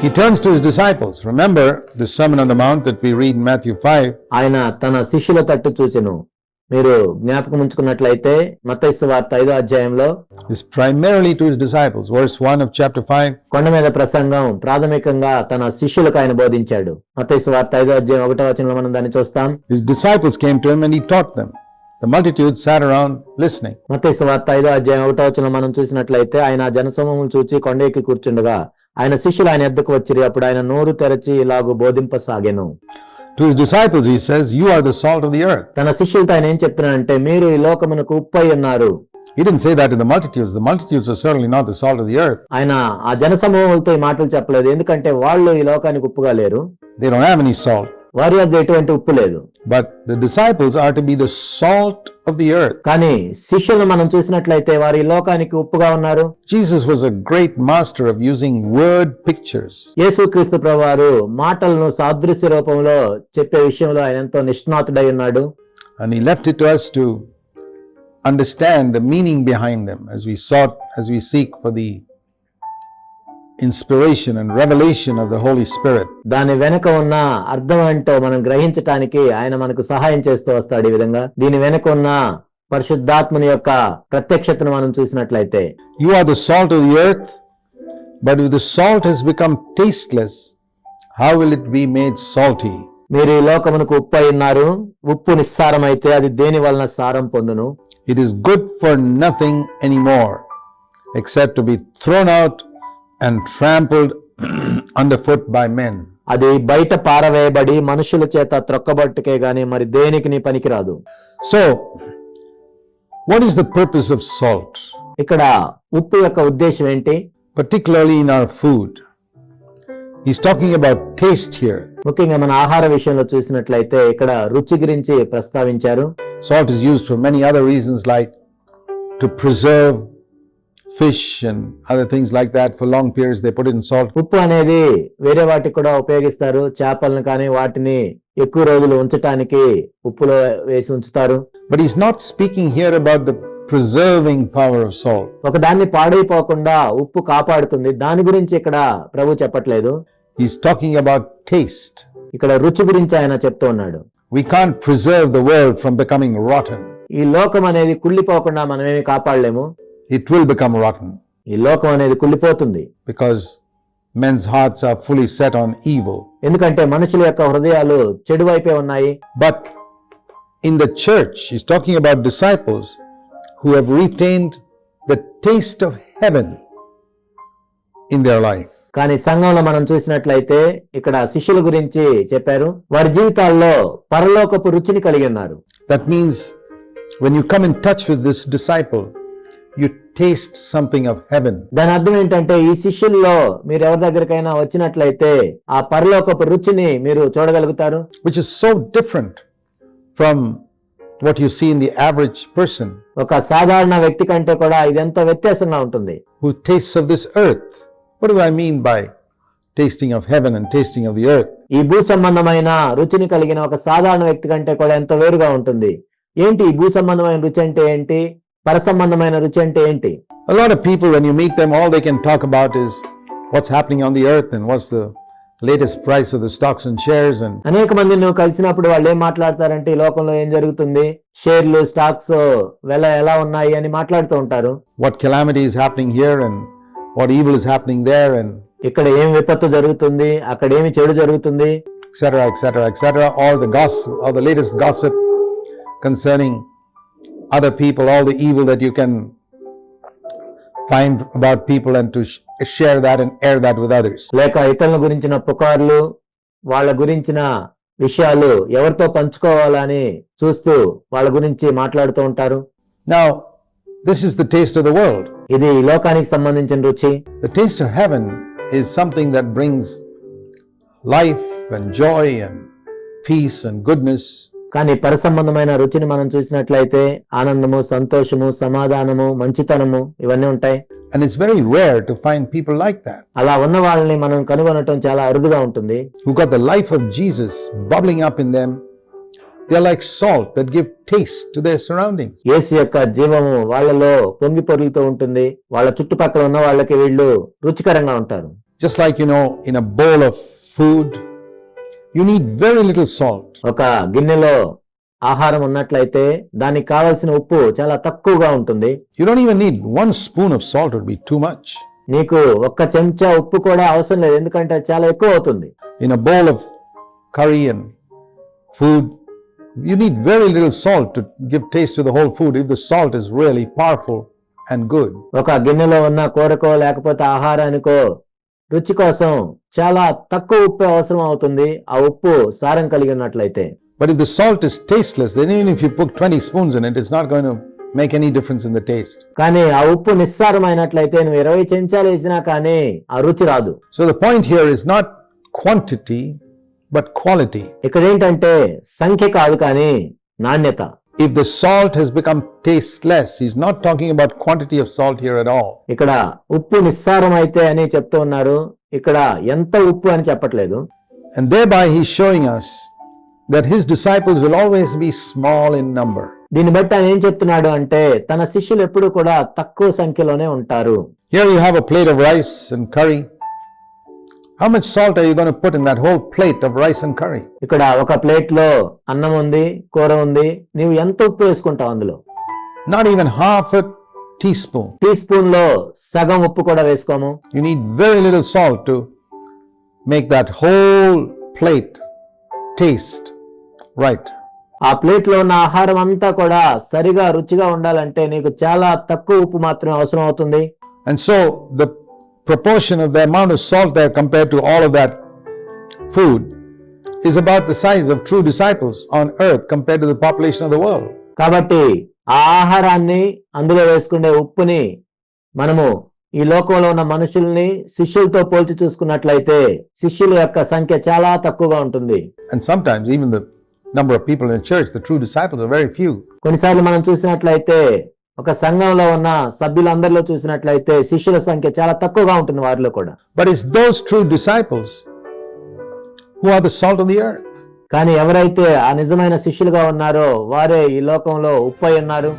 He turns to his disciples. Remember the Sermon on the Mount that we read in Matthew 5. ఆయన తన శిష్యుల తట్టు చూచెను మీరు జ్ఞాపకం ఉంచుకున్నట్లయితే మత్తయి వార్త ఐదో అధ్యాయంలో is primarily to his disciples. Verse 1 of chapter 5 కొండ మీద ప్రసంగం ప్రాథమికంగా తన శిష్యులకు ఆయన బోధించాడు మత్తయి వార్త ఐదో అధ్యాయం ఒకటో వచనంలో మనం దాన్ని చూస్తాం His disciples came to him and he taught them. The multitude sat around listening. మత్తయి వార్త ఐదో అధ్యాయం ఒకటో వచనం మనం చూసినట్లయితే ఆయన జనసమూహం చూచి కొండ ఎక్కి కూర్చుండగా ఆయన శిష్యులు ఆయన ఎద్దుకు వచ్చిరి అప్పుడు ఆయన నోరు తెరచి ఇలాగూ బోధింపసాగెను To his disciples, he says, You are the salt of the earth. తన శిష్యులతో ఆయన ఏం చెప్తున్నాడంటే మీరు ఈ లోకమునకు ఉప్పై ఉన్నారు He didn't say that to the multitudes. The multitudes are certainly not the salt of the earth. ఆయన ఆ జనసమూహంతో ఈ మాటలు చెప్పలేదు ఎందుకంటే వాళ్ళు ఈ లోకానికి ఉప్పుగా లేరు They don't have any salt. వారి వద్ద ఎటువంటి ఉప్పు లేదు. But the disciples are to be the salt of the earth కానీ శిష్యులను మనం చూసినట్లయితే వారి లోకానికి ఉప్పుగా ఉన్నారు. Jesus was a great master of using word pictures యేసుక్రీస్తు ప్రభువారు మాటలను సాదృశ్య రూపంలో చెప్పే విషయంలో ఆయన ఎంతో నిష్ణాతుడై ఉన్నాడు. అని left it to us to understand the meaning behind them as we sought as we seek for the inspiration and revelation of the Holy Spirit. దాని వెనుక ఉన్న అర్థం ఏంటో మనం గ్రహించటానికి ఆయన మనకు సహాయం చేస్తూ వస్తాడు ఈ విధంగా దీని వెనుక ఉన్న పరిశుద్ధాత్మని యొక్క ప్రత్యక్షతను మనం చూసినట్లయితే You are the salt of the earth, but if the salt has become tasteless, how will it be made salty? మీరు ఈ లోకమునకు ఉప్పు అయి ఉన్నారు ఉప్పు నిస్సారం అయితే అది దేని వలన సారం పొందును It is good for nothing anymore except to be thrown and trampled under foot by men అది బయట పారవేయబడి మనుషుల చేత త్రొక్కబట్టుకే గాని మరి దేనికి పనికిరాదు. So what is the purpose of salt ఇక్కడ ఉప్పు యొక్క ఉద్దేశం ఏంటి? Particularly in our food is talking about taste here ముఖ్యంగా మన ఆహార విషయంలో చూసినట్లయితే ఇక్కడ రుచి గురించి ప్రస్తావించారు. Salt is use for many other reasons like to preserve fish and other things like that for long periods they put in salt ఉప్పు అనేది వేరే వాటికి కూడా ఉపయోగిస్తారు. చేపలను కానీ వాటిని ఎక్కువ రోజులు ఉంచడానికి ఉప్పులో వేసి ఉంచుతారు. But is not speaking here about the preserving power of salt ఒక దాన్ని పాడైపోకుండా ఉప్పు కాపాడుతుంది. దాని గురించి ఇక్కడ ప్రభు చెప్పట్లేదు. ఈస్ టాకింగ్ అబౌట్ టేస్ట్ ఇక్కడ రుచి గురించి ఆయన చెప్తూ ఉన్నాడు. We can't preserve the world from becoming rotten ఈ లోకం అనేది కుళ్ళిపోకుండా మనమేమి కాపాడలేము. It will become rotten ఈ లోకం అనేది కుళ్ళిపోతుంది because men's hearts are fully set on evil. ఎందుకంటే మనుషుల యొక్క హృదయాలు చెడు వైపే ఉన్నాయి But in the church, he's talking about disciples who have retained the taste of heaven in their life. కానీ సంఘంలో మనం చూసినట్లయితే ఇక్కడ శిష్యుల గురించి చెప్పారు వారి జీవితాల్లో పరలోకపు రుచిని కలిగి ఉన్నారు That means when you come in touch with this disciple, you taste something of heaven దాని అర్థం ఏంటంటే ఈ శిష్యుల్లో మీరు ఎవరి దగ్గరకైనా వచ్చినట్లయితే ఆ పరిలో ఒక రుచిని మీరు చూడగలుగుతారు? Which is so different from what you seen the average person ఒక సాధారణ వ్యక్తి కంటే కూడా ఇది ఎంతో వ్యత్యాసంగా ఉంటుంది. Who taste of this earth what do I mean by tasting of heaven and tasting of the earth ఈ భూ సంబంధమైన రుచిని కలిగిన ఒక సాధారణ వ్యక్తి కంటే కూడా ఎంతో వేరుగా ఉంటుంది. ఏంటి ఈ భూ సంబంధమైన రుచి అంటే ఏంటి? పర సంబంధమైన రుచి అంటే ఏంటి A lot of people, when you meet them, all they can talk about is what's happening on the earth and what's the latest price of the stocks and shares and అనేక మంది నువ్వు కలిసినప్పుడు వాళ్ళు ఏం మాట్లాడతారంటే ఈ లోకంలో ఏం జరుగుతుంది షేర్లు స్టాక్స్ వెల ఎలా ఉన్నాయి అని మాట్లాడుతూ ఉంటారు what calamity is happening here and what evil is happening there and ఇక్కడ ఏం విపత్తు జరుగుతుంది అక్కడ ఏమి చెడు జరుగుతుంది etc etc etc all the gossip all the latest gossip concerning other people all the evil that you can find about people and to sh- share that and air that with others లేక ఇతరుల గురించిన పుకార్లు వాళ్ళ గురించిన విషయాలు ఎవరితో పంచుకోవాలని చూస్తూ వాళ్ళ గురించి మాట్లాడుతూ ఉంటారు now this is the taste of the world ఇది ఈ లోకానికి సంబంధించిన రుచి the taste of heaven is something that brings life and joy and peace and goodness కానీ పరిసంబంధమైన రుచిని మనం చూసినట్లయితే ఆనందము సంతోషము సమాధానము మంచితనము ఇవన్నీ ఉంటాయి and it's very rare to find people like that అలా ఉన్న వాళ్ళని మనం కనుగొనటం చాలా అరుదుగా ఉంటుంది who got the life of Jesus bubbling up in them. They're like salt that give taste to their surroundings. యేసు యొక్క జీవము వాళ్ళలో పొంగి పొరులుతూ ఉంటుంది వాళ్ళ చుట్టుపక్కల ఉన్న వాళ్ళకి వీళ్ళు రుచికరంగా ఉంటారు Just like you know, in a bowl of food, you need very little salt ఒక గిన్నెలో ఆహారం ఉన్నట్లయితే దానికి కావాల్సిన ఉప్పు చాలా తక్కువగా ఉంటుంది. You don't even need one spoon of salt would be too much నీకు ఒక్క చెంచా ఉప్పు కూడా అవసరం లేదు ఎందుకంటే చాలా ఎక్కువ అవుతుంది. In a bowl of curry and food you need very little salt to give taste to the whole food if the salt is really powerful and good ఒక గిన్నెలో ఉన్న కోరకో లేకపోతే ఆహారానికో రుచి కోసం చాలా తక్కువ ఉప్పు అవసరం అవుతుంది. ఆ ఉప్పు సారం కలిగినట్లయితే. But if the salt is tasteless then even if you put 20 spoons in it is not going to make any difference in the taste కానీ ఆ ఉప్పు నిస్సారమైనట్లయితే నువ్వు 20 చెంచాలు వేసినా కానీ ఆ రుచి రాదు. So the point here is not quantity but quality ఇక్కడ ఏంటంటే సంఖ్య కాదు కానీ నాణ్యత. If the salt has become tasteless, he's not talking about quantity of salt here at all. ఇక్కడ ఉప్పు నిస్సారం అయితే అని చెప్తూ ఉన్నారు ఇక్కడ ఎంత ఉప్పు అని చెప్పట్లేదు And thereby he's showing us that his disciples will always be small in number. దీన్ని బట్టి ఆయన ఏం చెప్తున్నాడు అంటే తన శిష్యులు ఎప్పుడు కూడా తక్కువ సంఖ్యలోనే ఉంటారు Here you have a plate of rice and curry. How much salt are you going to put in that whole plate of rice and curry? ఇక్కడ ఒక ప్లేట్లో అన్నం ఉంది కూర ఉంది నీవు ఎంత ఉప్పు వేసుకుంటావు అందులో Not even half a teaspoon. టీ స్పూన్లో సగం ఉప్పు కూడా వేసుకోము You need very little salt to make that whole plate taste right. ఆ ప్లేట్లో ఉన్న ఆహారం అంతా కూడా సరిగా రుచిగా ఉండాలంటే నీకు చాలా తక్కువ ఉప్పు మాత్రమే అవసరం అవుతుంది And so the proportion of the amount of salt there compared to all of that food is about the size of true disciples on earth compared to the population of the world. కాబట్టి ఆ ఆహారాన్ని అందులో వేసుకునే ఉప్పుని మనము ఈ లోకంలో ఉన్న మనుషుల్ని శిష్యులతో పోల్చి చూసుకున్నట్లయితే శిష్యుల యొక్క సంఖ్య చాలా తక్కువగా ఉంటుంది And sometimes even the number of people in the church, the true disciples, are very few. కొన్నిసార్లు మనం చూసినట్లయితే ఒక సంఘంలో ఉన్న సభ్యులందరిలో చూసినట్లయితే శిష్యుల సంఖ్య చాలా తక్కువగా ఉంటుంది వారిలో కూడా But it's those true disciples who are the salt of the earth. కానీ ఎవరైతే ఆ నిజమైన శిష్యులుగా ఉన్నారో వారే ఈ లోకంలో ఉప్పై ఉన్నారు